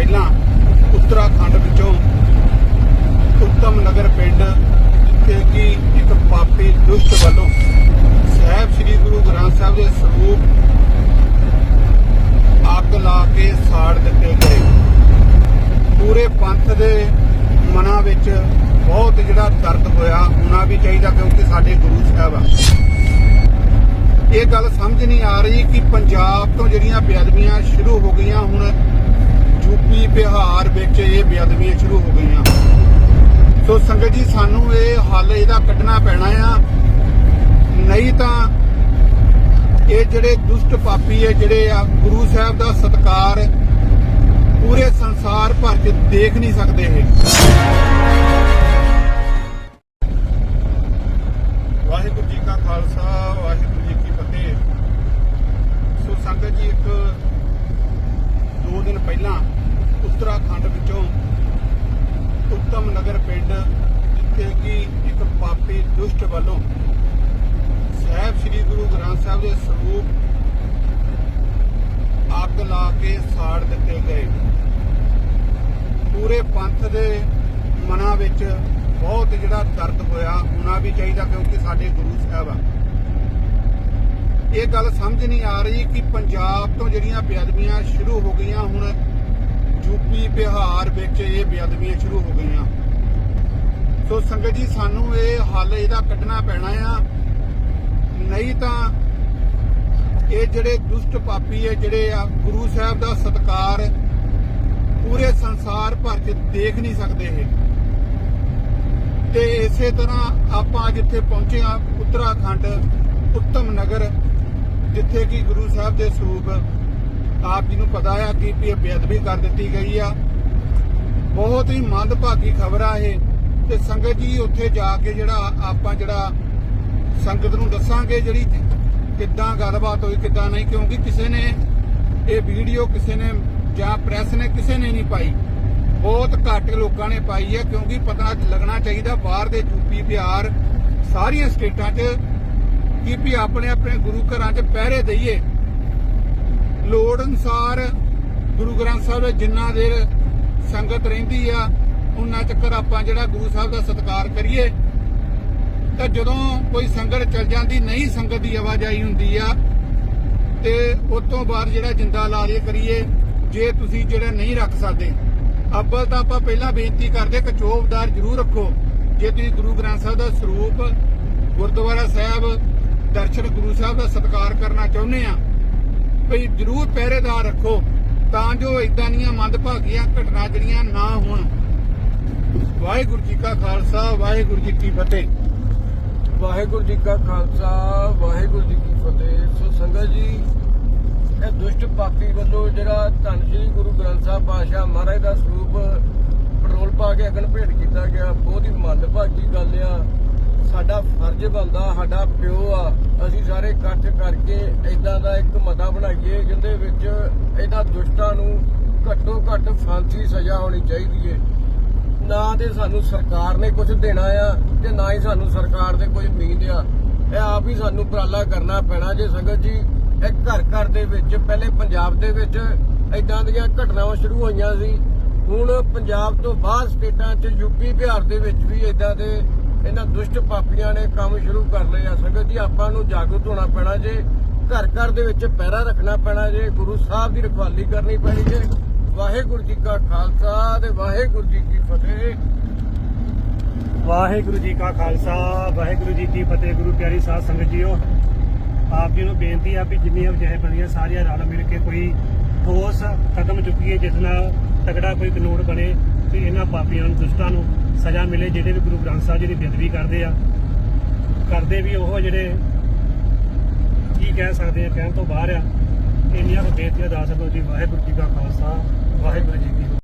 ਪਹਿਲਾਂ ਉੱਤਰਾਖੰਡ ਵਿੱਚੋਂ ਉੱਤਮ ਨਗਰ ਪਿੰਡ ਜਿੱਥੇ ਕਿ ਇੱਕ ਪਾਪੀ ਦੁਸ਼ਟ ਵੱਲੋਂ ਸਾਹਿਬ ਸ੍ਰੀ ਗੁਰੂ ਗ੍ਰੰਥ ਸਾਹਿਬ ਦੇ ਸਰੂਪ ਅੱਗ ਲਾ ਕੇ ਸਾੜ ਦਿੱਤੇ ਗਏ। ਪੂਰੇ ਪੰਥ ਦੇ ਮਨਾਂ ਵਿੱਚ ਬਹੁਤ ਜਿਹੜਾ ਦਰਦ ਹੋਇਆ, ਹੋਣਾ ਵੀ ਚਾਹੀਦਾ ਕਿਉਂਕਿ ਸਾਡੇ ਗੁਰੂ ਸਾਹਿਬ ਆ। ਇਹ ਗੱਲ ਸਮਝ ਨਹੀਂ ਆ ਰਹੀ ਕਿ ਪੰਜਾਬ ਤੋਂ ਜਿਹੜੀਆਂ ਬੇਅਦਬੀਆਂ ਸ਼ੁਰੂ ਹੋ ਗਈਆਂ, ਹੁਣ ਯੂਪੀ ਬਿਹਾਰ ਵਿੱਚ ਇਹ ਬੇਅਦਬੀਆਂ ਸ਼ੁਰੂ ਹੋ ਗਈਆਂ। ਸੋ ਸੰਗਤ ਜੀ, ਸਾਨੂੰ ਇਹ ਹੱਲ ਇਹਦਾ ਕੱਢਣਾ ਪੈਣਾ ਆ। ਨਹੀਂ ਤਾਂ ਇਹ ਜਿਹੜੇ ਦੁਸ਼ਟ ਪਾਪੀ ਹੈ ਜਿਹੜੇ ਆ ਗੁਰੂ ਸਾਹਿਬ ਦਾ ਸਤਕਾਰ ਪੂਰੇ ਸੰਸਾਰ ਭਰ 'ਚ ਦੇਖ ਨਹੀਂ ਸਕਦੇ ਇਹ। ਵਾਹਿਗੁਰੂ ਜੀ ਕਾ ਖਾਲਸਾ, ਵਾਹਿਗੁਰੂ ਜੀ ਕੀ ਫਤਿਹ। ਸੋ ਸੰਗਤ ਜੀ, ਇੱਕ ਦੋ ਦਿਨ ਪਹਿਲਾਂ ਉੱਤਰਾਖੰਡ ਵਿੱਚੋਂ ਉੱਤਮ ਨਗਰ ਪਿੰਡ ਜਿੱਥੇ ਕਿ ਇੱਕ ਪਾਪੀ ਦੁਸ਼ਟ ਵੱਲੋਂ ਸਾਹਿਬ ਸ੍ਰੀ ਗੁਰੂ ਗ੍ਰੰਥ ਸਾਹਿਬ ਦੇ ਸਰੂਪ ਅੱਗ ਲਾ ਕੇ ਸਾੜ ਦਿੱਤੇ ਗਏ। ਪੂਰੇ ਪੰਥ ਦੇ ਮਨਾਂ ਵਿੱਚ ਬਹੁਤ ਜਿਹੜਾ ਦਰਦ ਹੋਇਆ, ਹੋਣਾ ਵੀ ਚਾਹੀਦਾ ਕਿਉਂਕਿ ਸਾਡੇ ਗੁਰੂ ਸਾਹਿਬ ਆ। ਇਹ ਗੱਲ ਸਮਝ ਨਹੀਂ ਆ ਰਹੀ ਕਿ ਪੰਜਾਬ ਤੋਂ ਜਿਹੜੀਆਂ ਬੇਅਦਬੀਆਂ ਸ਼ੁਰੂ ਹੋ ਗਈਆਂ, ਹੁਣ ਯੂਪੀ ਬਿਹਾਰ ਵਿੱਚ ਇਹ ਬੇਅਦਬੀਆਂ ਸ਼ੁਰੂ ਹੋ ਗਈਆਂ। ਸੋ ਸੰਗਤ ਜੀ, ਸਾਨੂੰ ਇਹ ਹੱਲ ਇਹਦਾ ਕੱਢਣਾ ਪੈਣਾ ਆ। ਨਹੀਂ ਤਾਂ ਇਹ ਜਿਹੜੇ ਦੁਸ਼ਟ ਪਾਪੀ ਹੈ ਜਿਹੜੇ ਆ ਗੁਰੂ ਸਾਹਿਬ ਦਾ ਸਤਕਾਰ ਪੂਰੇ ਸੰਸਾਰ ਭਰ 'ਚ ਦੇਖ ਨਹੀਂ ਸਕਦੇ ਇਹ। ਤੇ ਇਸੇ ਤਰ੍ਹਾਂ ਆਪਾਂ ਜਿੱਥੇ ਪਹੁੰਚੇ ਆ, ਉੱਤਰਾਖੰਡ, ਉੱਤਮ ਨਗਰ, ਜਿੱਥੇ ਕਿ ਗੁਰੂ ਸਾਹਿਬ ਦੇ ਸਰੂਪ ਆਪ ਜੀ ਨੂੰ ਪਤਾ ਆ ਕਿ ਵੀ ਇਹ ਬੇਅਦਬੀ ਕਰ ਦਿੱਤੀ ਗਈ ਆ। ਬਹੁਤ ਹੀ ਮੰਦਭਾਗੀ ਖਬਰ ਆ ਇਹ। ਤੇ ਸੰਗਤ ਜੀ, ਉੱਥੇ ਜਾ ਕੇ ਜਿਹੜਾ ਆਪਾਂ ਜਿਹੜਾ ਸੰਗਤ ਨੂੰ ਦੱਸਾਂਗੇ ਜਿਹੜੀ ਕਿੱਦਾਂ ਗੱਲਬਾਤ ਹੋਈ, ਕਿੱਦਾਂ ਨਹੀਂ, ਕਿਉਂਕਿ ਕਿਸੇ ਨੇ ਇਹ ਵੀਡੀਓ ਕਿਸੇ ਨੇ ਜਾਂ ਪ੍ਰੈਸ ਨੇ ਕਿਸੇ ਨੇ ਨਹੀਂ ਪਾਈ। ਬਹੁਤ ਘੱਟ ਲੋਕਾਂ ਨੇ ਪਾਈ ਹੈ ਕਿਉਂਕਿ ਪਤਾ ਲੱਗਣਾ ਚਾਹੀਦਾ ਬਾਹਰ ਦੇ ਯੂਪੀ ਬਿਹਾਰ ਸਾਰੀਆਂ ਸਟੇਟਾਂ 'ਚ ਕਿ ਵੀ ਆਪਣੇ ਆਪਣੇ ਗੁਰੂ ਘਰਾਂ 'ਚ ਪਹਿਰੇ ਦਈਏ। ਲੋੜ ਅਨੁਸਾਰ ਗੁਰੂ ਗ੍ਰੰਥ ਸਾਹਿਬ ਵਿੱਚ ਜਿੰਨਾ ਦੇਰ ਸੰਗਤ ਰਹਿੰਦੀ ਆ ਉਹਨਾਂ ਚੱਕਰ ਆਪਾਂ ਜਿਹੜਾ ਗੁਰੂ ਸਾਹਿਬ ਦਾ ਸਤਿਕਾਰ ਕਰੀਏ। ਤਾਂ ਜਦੋਂ ਕੋਈ ਸੰਗਤ ਚਲ ਜਾਂਦੀ, ਨਹੀਂ ਸੰਗਤ ਦੀ ਆਵਾਜਾਈ ਹੁੰਦੀ ਆ, ਤੇ ਉਸ ਤੋਂ ਬਾਅਦ ਜਿਹੜਾ ਜਿੰਦਾ ਲਾ ਲਿਆ ਕਰੀਏ, ਜੇ ਤੁਸੀਂ ਜਿਹੜਾ ਨਹੀਂ ਰੱਖ ਸਕਦੇ। ਅੱਬਲ ਤਾਂ ਆਪਾਂ ਪਹਿਲਾਂ ਬੇਨਤੀ ਕਰਦੇ ਕਿ ਚੋਬਦਾਰ ਜ਼ਰੂਰ ਰੱਖੋ। ਜੇ ਤੁਸੀਂ ਗੁਰੂ ਗ੍ਰੰਥ ਸਾਹਿਬ ਦਾ ਸਰੂਪ ਗੁਰਦੁਆਰਾ ਸਾਹਿਬ, ਦਰਸ਼ਨ ਗੁਰੂ ਸਾਹਿਬ ਦਾ ਸਤਿਕਾਰ ਕਰਨਾ ਚਾਹੁੰਦੇ ਆ ਭਈ ਜ਼ਰੂਰ ਪਹਿਰੇਦਾਰ ਰੱਖੋ, ਤਾਂ ਜੋ ਇਦਾਂ ਦੀਆਂ ਮੰਦਭਾਗੀਆਂ ਘਟਨਾ ਜਿਹੜੀਆਂ ਨਾ ਹੋਣ। ਵਾਹਿਗੁਰੂ ਜੀ ਕਾ ਖਾਲਸਾ, ਵਾਹਿਗੁਰੂ ਜੀ ਕੀ ਫਤਿਹ। ਵਾਹਿਗੁਰੂ ਜੀ ਕਾ ਖਾਲਸਾ, ਵਾਹਿਗੁਰੂ ਜੀ ਕੀ ਫਤਿਹ। ਸੋ ਸੰਗਤ ਜੀ, ਇਹ ਦੁਸ਼ਟ ਪਾਪੀ ਵੱਲੋਂ ਜਿਹੜਾ ਧੰਨ ਸ੍ਰੀ ਗੁਰੂ ਗ੍ਰੰਥ ਸਾਹਿਬ ਪਾਤਸ਼ਾਹ ਮਹਾਰਾਜ ਦਾ ਸਰੂਪ ਪੈਟਰੋਲ ਪਾ ਕੇ ਅਗਨ ਭੇਟ ਕੀਤਾ ਗਿਆ, ਬਹੁਤ ਹੀ ਮੰਦਭਾਗੀ ਗੱਲ ਆ। ਸਾਡਾ ਫਰਜ਼ ਬਣਦਾ, ਸਾਡਾ ਪਿਓ ਆ ਅਸੀਂ ਸਾਰੇ ਇਕੱਠ ਕਰਕੇ ਇਦਾਂ ਦਾ ਇੱਕ ਮਤਾ ਬਣਾਈਏ ਜਿਹਦੇ ਵਿੱਚ ਇਹਨਾਂ ਦੁਸ਼ਟਾਂ ਨੂੰ ਘੱਟੋ ਘੱਟ ਫਾਂਸੀ ਸਜ਼ਾ ਹੋਣੀ ਚਾਹੀਦੀ ਏ। ਨਾ ਤੇ ਸਾਨੂੰ ਸਰਕਾਰ ਨੇ ਕੁਝ ਦੇਣਾ ਆ ਤੇ ਨਾ ਹੀ ਸਾਨੂੰ ਸਰਕਾਰ ਦੇ ਕੋਈ ਉਮੀਦ ਆ। ਇਹ ਆਪ ਹੀ ਸਾਨੂੰ ਉਪਰਾਲਾ ਕਰਨਾ ਪੈਣਾ ਜੇ ਸੰਗਤ ਜੀ, ਇਹ ਘਰ ਘਰ ਦੇ ਵਿੱਚ, ਪਹਿਲੇ ਪੰਜਾਬ ਦੇ ਵਿੱਚ ਇਦਾਂ ਦੀਆਂ ਘਟਨਾਵਾਂ ਸ਼ੁਰੂ ਹੋਈਆਂ ਸੀ। ਹੁਣ ਪੰਜਾਬ ਤੋਂ ਬਾਹਰ ਸਟੇਟਾਂ 'ਚ ਯੂਪੀ ਬਿਹਾਰ ਦੇ ਵਿੱਚ ਵੀ ਇਦਾਂ ਦੇ ਇਹਨਾਂ ਦੁਸ਼ਟ ਪਾਪੀਆਂ ਨੇ ਕੰਮ ਸ਼ੁਰੂ ਕਰ ਲਏ ਆ। ਸੰਗਤ ਜੀ, ਆਪਾਂ ਨੂੰ ਜਾਗਰੂਕ ਹੋਣਾ ਪੈਣਾ ਜੇ, ਘਰ ਘਰ ਦੇ ਵਿੱਚ ਪਹਿਰਾ ਰੱਖਣਾ ਪੈਣਾ ਜੇ, ਗੁਰੂ ਸਾਹਿਬ ਦੀ ਰਖਵਾਲੀ ਕਰਨੀ ਪੈਣੀ ਜੇ। ਵਾਹਿਗੁਰੂ ਜੀ ਕਾ ਖਾਲਸਾ ਤੇ ਵਾਹਿਗੁਰੂ ਜੀ ਕੀ ਫਤਿਹ। ਵਾਹਿਗੁਰੂ ਜੀ ਕਾ ਖਾਲਸਾ, ਵਾਹਿਗੁਰੂ ਜੀ ਕੀ ਫਤਿਹ। ਗੁਰੂ ਪਿਆਰੀ ਸਾਧ ਸੰਗਤ ਜੀਓ, ਆਪ ਜੀ ਨੂੰ ਬੇਨਤੀ ਆ ਵੀ ਜਿੰਨੀਆਂ ਜਥੇਬੰਦੀਆਂ ਸਾਰੀਆਂ ਰਲ ਮਿਲ ਕੇ ਕੋਈ ਠੋਸ ਕਦਮ ਚੁੱਕੀਏ, ਜਿਸ ਨਾਲ ਤਗੜਾ ਕੋਈ ਕਾਨੂੰਨ ਬਣੇ ਤੇ ਇਹਨਾਂ ਪਾਪੀਆਂ ਨੂੰ, ਦੁਸ਼ਟਾਂ ਨੂੰ ਸਜ਼ਾ ਮਿਲੇ, ਜਿਹੜੇ ਵੀ ਗੁਰੂ ਗ੍ਰੰਥ ਸਾਹਿਬ ਜੀ ਦੀ ਬੇਅਦਬੀ ਕਰਦੇ ਆ, ਕਰਦੇ ਵੀ ਉਹ ਜਿਹੜੇ ਕੀ ਕਹਿ ਸਕਦੇ ਆ, ਕਹਿਣ ਤੋਂ ਬਾਹਰ ਆ, ਇੰਨੀਆਂ ਕੁ ਬੇਨਤੀਆਂ ਦੱਸ ਦਿਓ ਜੀ ਵਾਹਿਗੁਰੂ ਜੀ ਕਾ ਖਾਲਸਾ, ਵਾਹਿਗੁਰੂ ਜੀ ਕੀ